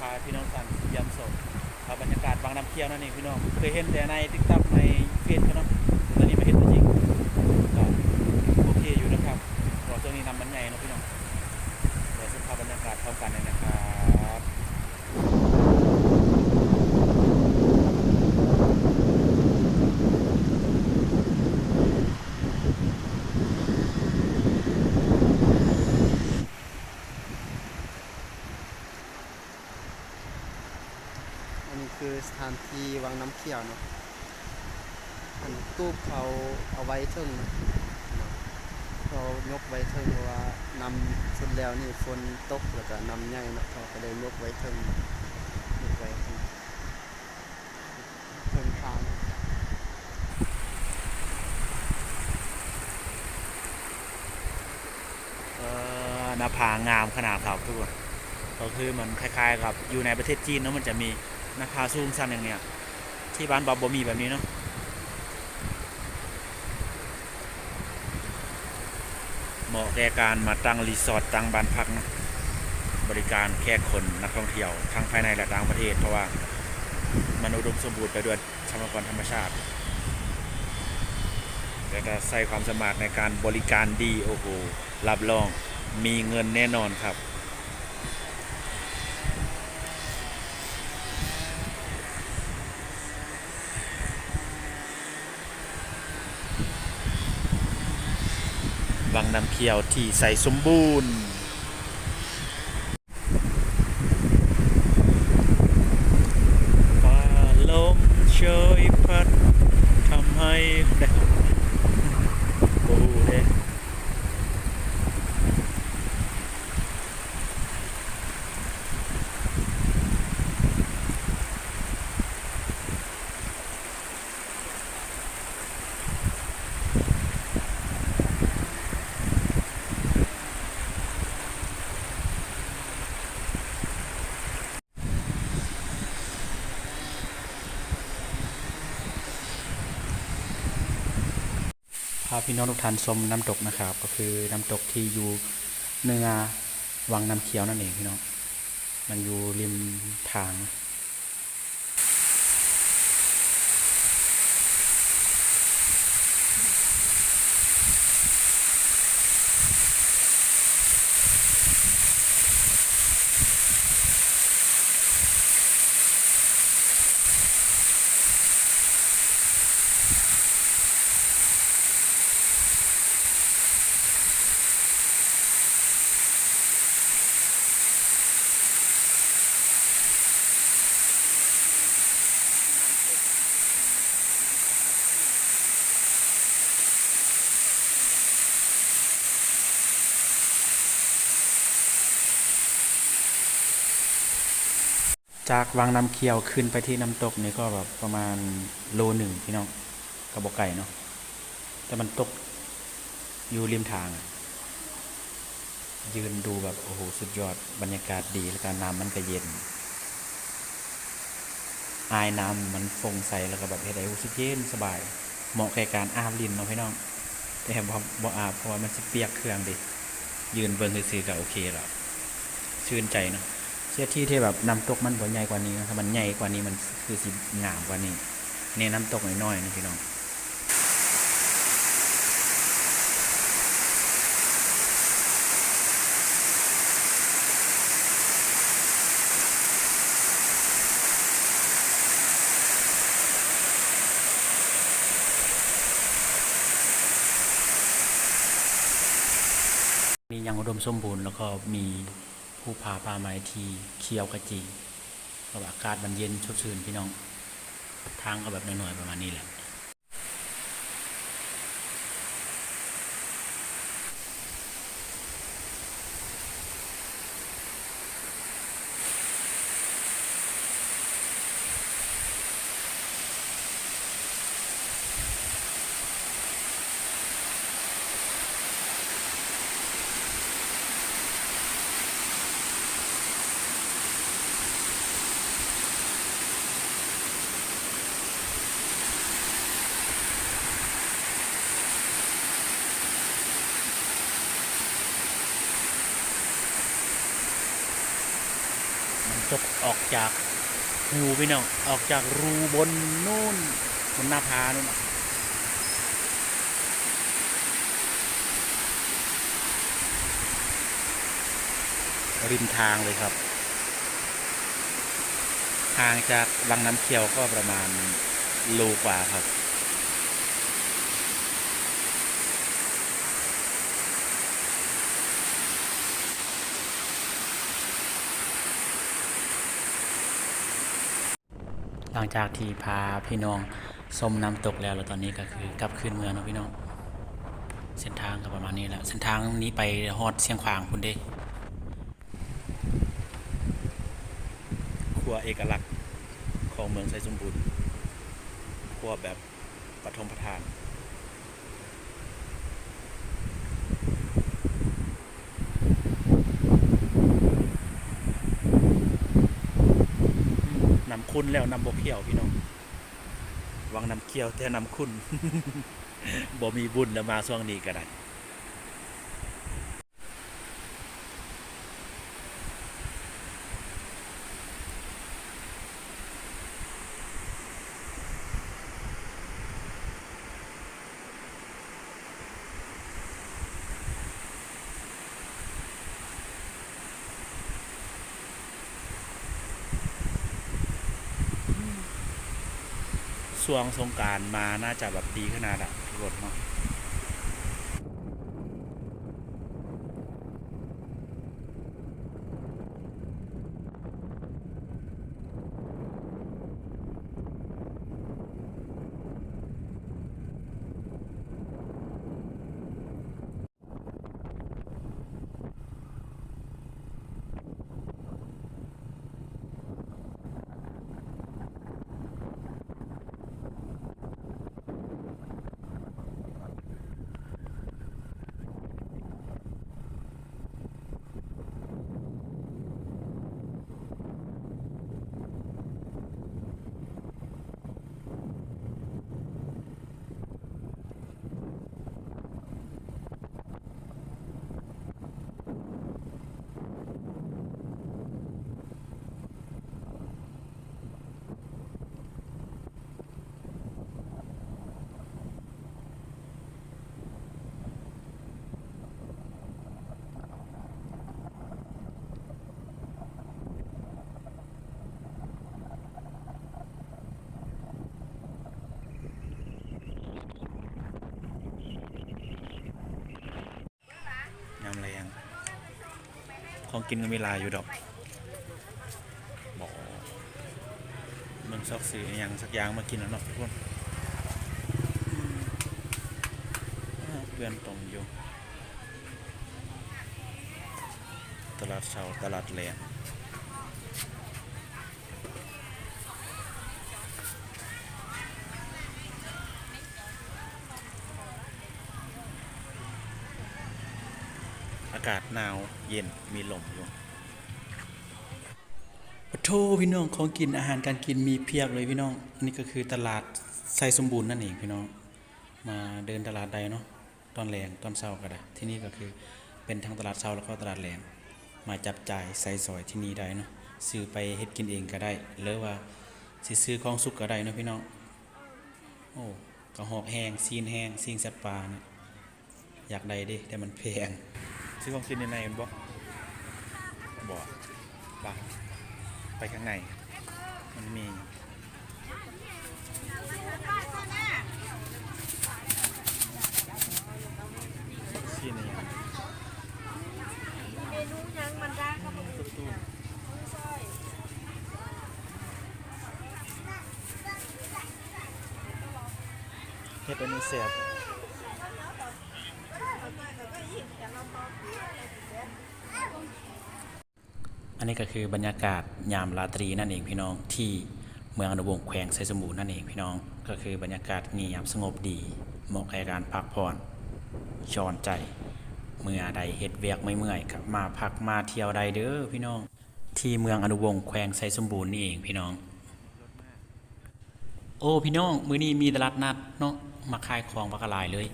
พาพี่น้องสั่นยำสดบรรยากาศบางน้ำเคี้ยวนั่นเองพี่น้องเคยเห็นแต่ในทิกต็อกในเฟซเขาเนาะตอนนี้มาเห็นตัวจริงก็โอเคอยู่นะครับก็ช่วงนี้น้ำมันใหญ่เนาะพี่น้องเดี๋ยวจะพาบรรยากาศเข้ากันเลยนะครับ อันนี้ คือสถานที่วังน้ำเขียวเนาะอันตู้เขาเอาไว้เทึงเนาะเขายกไว้เทึงเพราะว่านำสุดแล้วนี่ฝนตกแล้วก็นำใหญ่เนาะเขาก็เลยยกไว้เทึงยกไว้เทึงเทึงทางเอ่อหน้าผางามขนาดครับทุกคนก็คือมันคล้ายๆกับอยู่ในประเทศจีนเนาะมันจะมี น้าผาสูงสั้นอย่างเนี้ยที่บ้านบอบบ่มีแบบนี้เนาะเหมาะแก่การมาตั้งรีสอร์ทตั้งบ้านพักนะบริการแค่คนนักท่องเที่ยวทั้งภายในและต่างประเทศเพราะว่ามันอุดมสมบูรณ์ไปด้วยทรัพยากรธรรมชาติแล้วก็ใส่ความสามารในการบริการดีโอ้โหรับรองมีเงินแน่นอนครับ วังน้ำเขียวที่ใสสมบูรณ์ฟ้าลมเชยพัดทำให้ได้โอ้โหเด้ พาพี่น้องทุกท่านชมน้ำตกนะครับ ก็คือน้ำตกที่อยู่เนื้อวังน้ำเขียวนั่นเองพี่น้อง มันอยู่ริมทาง จากวังน้ำเขียวขึ้นไปที่น้ำตกนี่ก็แบบประมาณโลหนึ่งพี่น้องกระบอกไก่เนาะแต่มันตกอยู่ริมทาง ยืนดูแบบโอ้โหสุดยอดบรรยากาศดีแล้วก็น้ำมันก็เย็น อายน้ำมันฟงใสแล้วก็แบบเฮ็ดให้รู้สึกเย็นสบาย เหมาะแก่การอาบลินเนาะพี่น้อง แต่บ่บ่อาบเพราะว่ามันสิเปียกเครื่องดิยืนเบิ่งซื่อๆก็โอเคแล้วชื่นใจเนาะ เสียที่ที่แบบน้ำตกมันบ่ใหญ่กว่านี้นะถ้ามันใหญ่กว่านี้มันคือสิงามกว่านี้เนี่ยน้ำตกน้อยๆนะพี่น้องมีอย่างอุดมสมบูรณ์แล้วก็มี ผู้ผาป่าไม้ทีเคียวกระจีแล้วอากาศมันเย็นชดชื่นพี่น้อง ทางก็แบบหน่อยๆประมาณนี้แหละ บ ตก ออกจากหูพี่น้องออกจากรูบนนู่นบนหน้าผานู่นริมทางเลยครับห่างจากวังน้ำเขียวก็ประมาณโลกว่าครับ หลังจากที่พาพี่น้องชมน้ำตกแล้วแล้วตอนนี้ก็คือกลับคืนเมืองเนาะพี่น้อง เส้นทางก็ประมาณนี้แหละเส้นทางนี้ไปฮอดเชียงขวางคุณเด้ครัวเอกลักษณ์ของเมืองไซสมบูรณ์ครัวแบบปฐมประทาน นำ คุณแล้วนำบกเขียวพี่น้องวังนำเขียวแต่นำคุณบ่มีบุญแล้วมาช่วงนี้ก็ได้ ช่วงสงการมาน่าจะแบบดีขนาดอะรถเนาะยามแรง ของกินก็มีลายอยู่ดอกบอกเมืองซอกสื่ออย่างสักอย่างมากินแล้วเนาะทุกคนเพื่อนตรงอยู่ ตลาดเชาตลาดแรงอากาศหนาวเย็นมีลมอยู่ปะโทพี่น้องของกินอาหารการกินมีเพียบเลยพี่น้องอันนี้ก็คือตลาดไซสมบูรณ์นั่นเองพี่น้อง มาเดินตลาดใดเนาะตอนแรงตอนเช้าก็ได้ที่นี่ก็คือเป็นทั้งตลาดเช้าแล้วก็ตลาดแรงมาจับจ่ายใส่ซอยที่นี่ได้เนาะซื้อไปเฮ็ดกินเองก็ได้หรือว่าสิซื้อของสุกก็ได้เนาะพี่น้องโอ้กระหอกแห้งซีนแห้งซีนสัตว์ป่าเนี่ยอยากได้ดิแต่มันแพง ซื้อของกินในในกันบ่บ่บ่ไปข้างใน มันมีที่นี่เมนูยังมันได้ครับผมตุ๊ตู้เฮ็ดอันนี้แซ่บ นี้ก็คือบรรยากาศยามราตรีนั่นเองพี่น้องที่เมืองอนุวงศ์แขวงไซสมบูรณ์นั่นเองพี่น้องก็คือบรรยากาศเงียบสงบดีเหมาะแก่การพักผ่อนชอนใจ เมื่อใดเฮ็ดเวียกไม่เมื่อยก็มาพักมาเที่ยวใดเด้อพี่น้อง ที่เมืองอนุวงศ์แขวงไซสมบูรณ์นี่เองพี่น้อง โอ้พี่น้องมื้อนี้มีตลาดนัดเนาะมาขายของปากลายเลย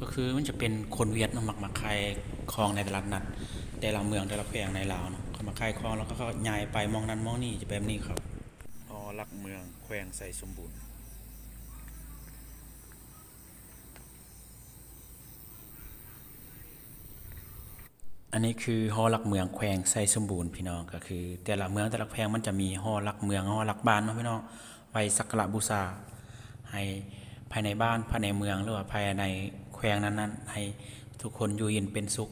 ก็คือมันจะเป็นคนเวียดเนาะมักมาขายของในตลาดนัด แต่ละเมืองแต่ละแขวงในลาวเนาะ เขามาขายของแล้วก็เขาย้ายไปมองนั้นมองนี่จะแบบนี้ครับอ๋อลักเมืองแขวงใส่สมบูรณ์อันนี้คือหอหลักเมืองแขวงไซสมบูรณ์พี่น้องก็คือ แต่ละเมืองแต่ละแขวงมันจะมีหอหลักเมืองหอหลักบ้านเนาะพี่น้องไว้สักการะบูชาให้ภายในบ้านภายในเมืองหรือว่าภายในแขวงนั้นๆให้ทุกคนอยู่เย็นเป็นสุข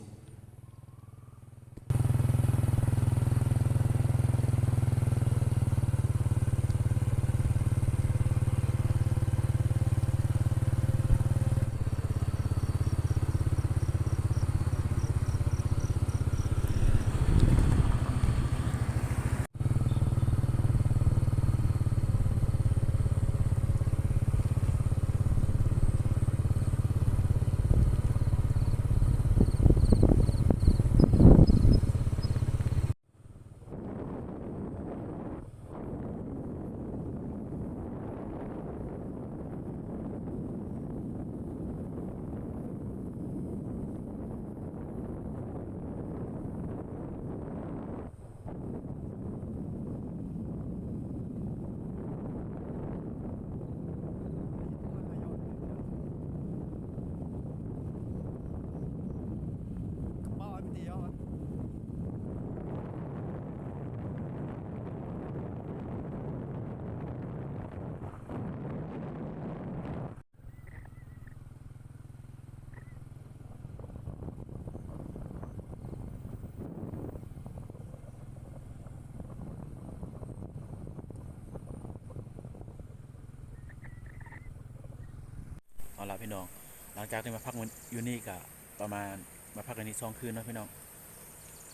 พี่น้อง หลังจากที่มาพักอยู่นี่ก็ประมาณมาพักกันนี้สองคืนนะพี่น้อง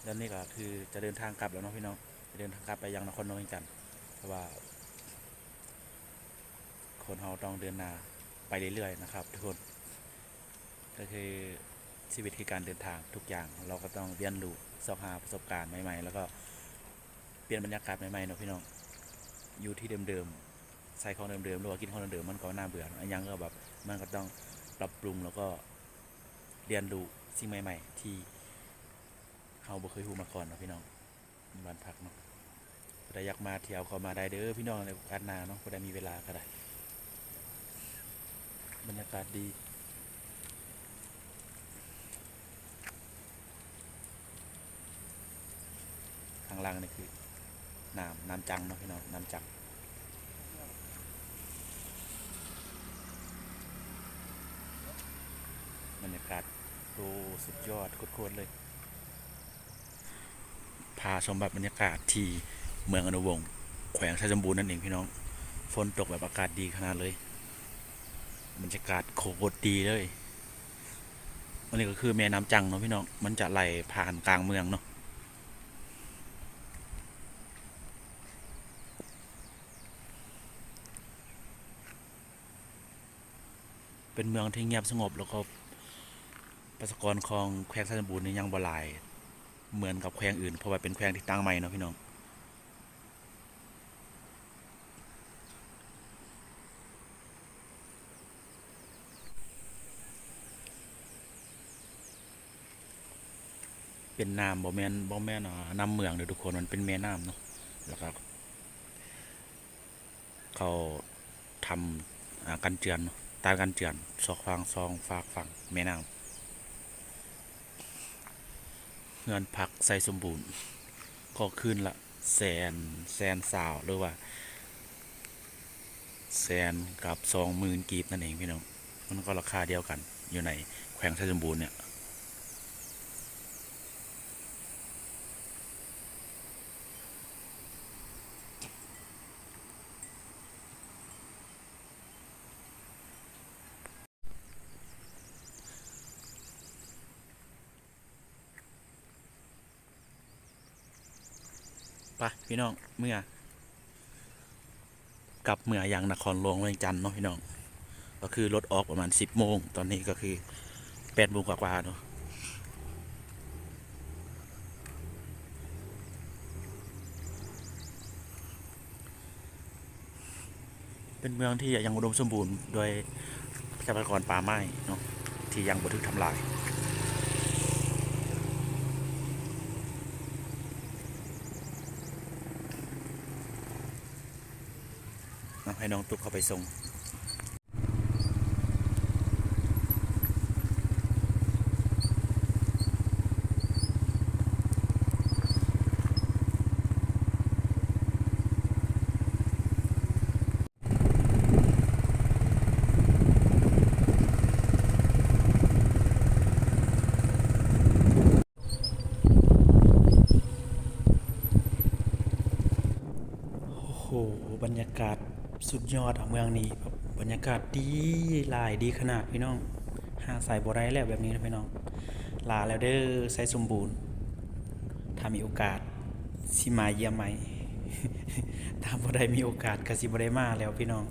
แล้วนี่ก็คือจะเดินทางกลับแล้วเนาะพี่น้องจะเดินทางกลับไปยังนครนายกจันทร์เพราะว่า คนเราต้องเดินหน้าไปเรื่อยๆนะครับทุกคนก็คือชีวิตคือการเดินทางทุกอย่างเราก็ต้องเรียนรู้สอบหาประสบการณ์ใหม่ๆ แล้วก็เปลี่ยนบรรยากาศใหม่ๆเนาะพี่น้องอยู่ที่เดิมๆ ใส่ของเดิมๆหรือว่ากินของเดิมๆมันก็น่าเบื่ออันยังก็แบบมันก็ต้องปรับปรุงแล้วก็เรียนรู้สิ่งใหม่ ๆ ที่เราบ่เคยรู้มาก่อนเนาะพี่น้องบ้านพักเนาะผู้ใดอยากมาเที่ยวก็มาได้เด้อพี่น้องในกาสหน้าเนาะผู้ใดมีเวลาก็ได้ บรรยากาศดีข้างล่างนี่คือน้ำน้ำจังเนาะพี่น้องน้ำจัง บรรยากาศโอ้สุดยอดโคตรเลย พาชมแบบบรรยากาศที่เมืองอนุวงศ์แขวงชัยสมบูรณ์นั่นเองพี่น้องฝนตกแบบอากาศดีขนาดเลย บรรยากาศโคตรดีเลยอันนี้ก็คือแม่น้ำจังเนาะพี่น้องมันจะไหลผ่านกลางเมืองเนาะเป็นเมืองที่เงียบสงบแล้วก็ ประชากรของแขวงสันบูรณ์นี่ยังบ่หลาย เหมือนกับแขวงอื่น เพราะว่าเป็นแขวงที่ตั้งใหม่เนาะพี่น้องเป็นน้ำบ่แม่นบ่แม่นอ่าน้ำเมืองเด้อทุกคนมันเป็นแม่น้ำเนาะแล้วก็เขาทำอ่ากันเจือนเนาะตากันเจือนสอกฟางซองฝากฝั่งแม่น้ำ เงินผักใส่สมบูรณ์ ก็ขึ้นละแสนแสนสาวหรือว่าแสนกับสองหมื่นกีบนั่นเองพี่น้องมันก็ราคาเดียวกันอยู่ในแขวงไทยสมบูรณ์เนี่ย ไปพี่น้องเมื่อกลับเมื่ออย่างนครหลวงเวียงจันทน์เนาะพี่น้อง ก็คือรถออกประมาณสิบโมงตอนนี้ก็คือแปดโมงกว่าๆเนาะเป็นเมืองที่ยังอุดมสมบูรณ์โดยทรัพยากรป่าไม้เนาะที่ยังบ่ถูกทำลาย ให้น้องตุ๊กเข้าไปส่ง โอ้โห บรรยากาศ สุดยอดอะเมืองนี้แบบบรรยากาศดีหลายดีขนาดพี่น้องหาใส่บ่ได้แล้วแบบนี้นะพี่น้อง ลาแล้วเด้อใส่สมบูรณ์ ถ้ามีโอกาสสิมาเยี่ยมไหมถ้าบ่ได้มีโอกาสก็สิบ่ได้มาแล้วพี่น้อง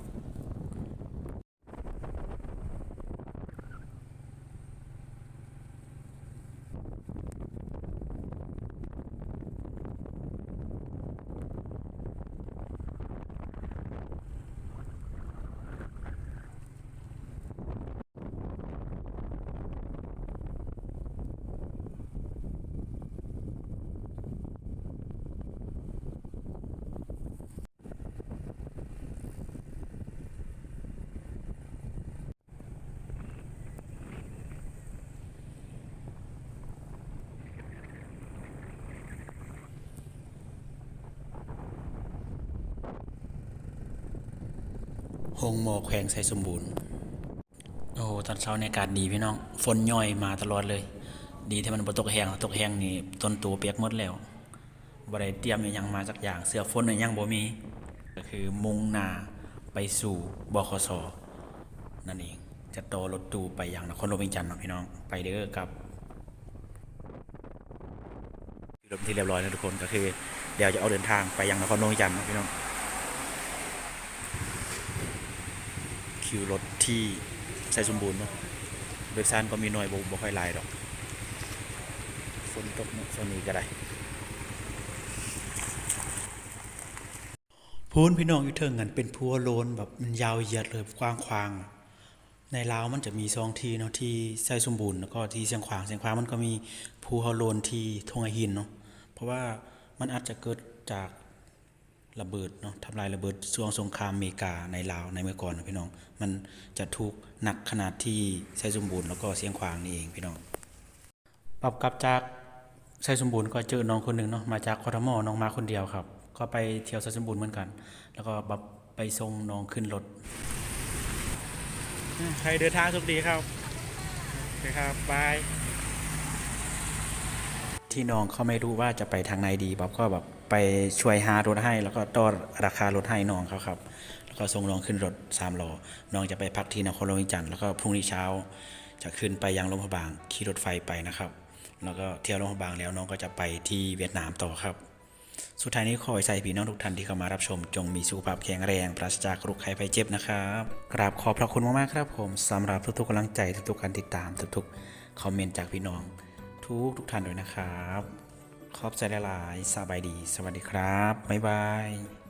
งหมอแขวงใส่สมบูรณ์ โอ้โหตอนเช้าในยอากาศดีพี่น้อง ฝนย่อยมาตลอดเลย ดีที่มันบ่ตกแห้งตกแห้งนี่ต้นตัวเปียกหมดแล้วบ่ได้เตรียมอิหยังมาสักอย่าง เสื้อฝนอิหยังบ่มี ก็คือมุ่งหน้าไปสู่บขสนั่นเอง จะโตอรถตู้ไปยังนครหลวงเวียงจันทน์เนาะพี่น้อง ไปเด้อกับรถที่เรียบร้อยแล้วทุกคนก็คือ เดี๋ยวจะเอาเดินทางไปยังนครหลวงเวียงจันทน์เนาะพี่น้อง คิวรถที่ใส่สมบูรณ์เนาะโดยสารก็มีหน่อยบ่บ่ค่อยลายดอกฝนตกเนาะช่วงนี้ก็ได้พูนพี่น้องอยู่เทิงกันเป็นพัวโลนแบบมันยาวเหยียดเลยกว้างขวาง ในลาวมันจะมีซองทีเนาะที่ใส่สมบูรณ์แล้วก็ที่เชียงขวางเชียงขวางมันก็มีภูเฮาโลนที่ทงไอหินเนาะเพราะว่ามันอาจจะเกิดจาก ระเบิดเนาะทำลายระเบิดช่วงสงครามอเมริกาในลาวในเมื่อก่อนนะพี่น้อง มันจะถูกหนักขนาดที่ใส่สมบูรณ์แล้วก็เชียงขวางนี่เองพี่น้องปรับกลับจากไซสมบูรณ์ก็เจอน้องคนหนึ่งเนาะมาจากคอทมน้องมาคนเดียวครับ ก็ไปเที่ยวไซสมบูรณ์เหมือนกัน แล้วก็บับไปส่งน้องขึ้นรถใครเดินทางสุขดีครับโอเคครับบายที่น้องเขาไม่รู้ว่าจะไปทางไหนดีบ๊อบก็แบบ ไปช่วยหารถให้ แล้วก็ต่อราคารถให้น้องเขาครับ แล้วก็ส่งน้องขึ้นรถสามล้อน้องจะไปพักที่นครหลวงวิจันทร์แล้วก็พรุ่งนี้เช้า จะขึ้นไปยังลมพบางขี่รถไฟไปนะครับ แล้วก็เที่ยวลมพบางแล้วน้องก็จะไปที่เวียดนามต่อครับ สุดท้ายนี้ขอให้ใส่พี่น้องทุกท่านที่เข้ามารับชม จงมีสุขภาพแข็งแรงปราศจากโรคภัยไข้เจ็บนะครับกราบขอบพระคุณมากๆครับ ผมสำหรับทุกๆกำลังใจทุกๆการติดตามทุกๆคอมเมนต์จากพี่น้องทุกทุกๆท่านด้วยนะครับ ขอบใจหลายๆสบายดี สวัสดีครับ บ๊ายบาย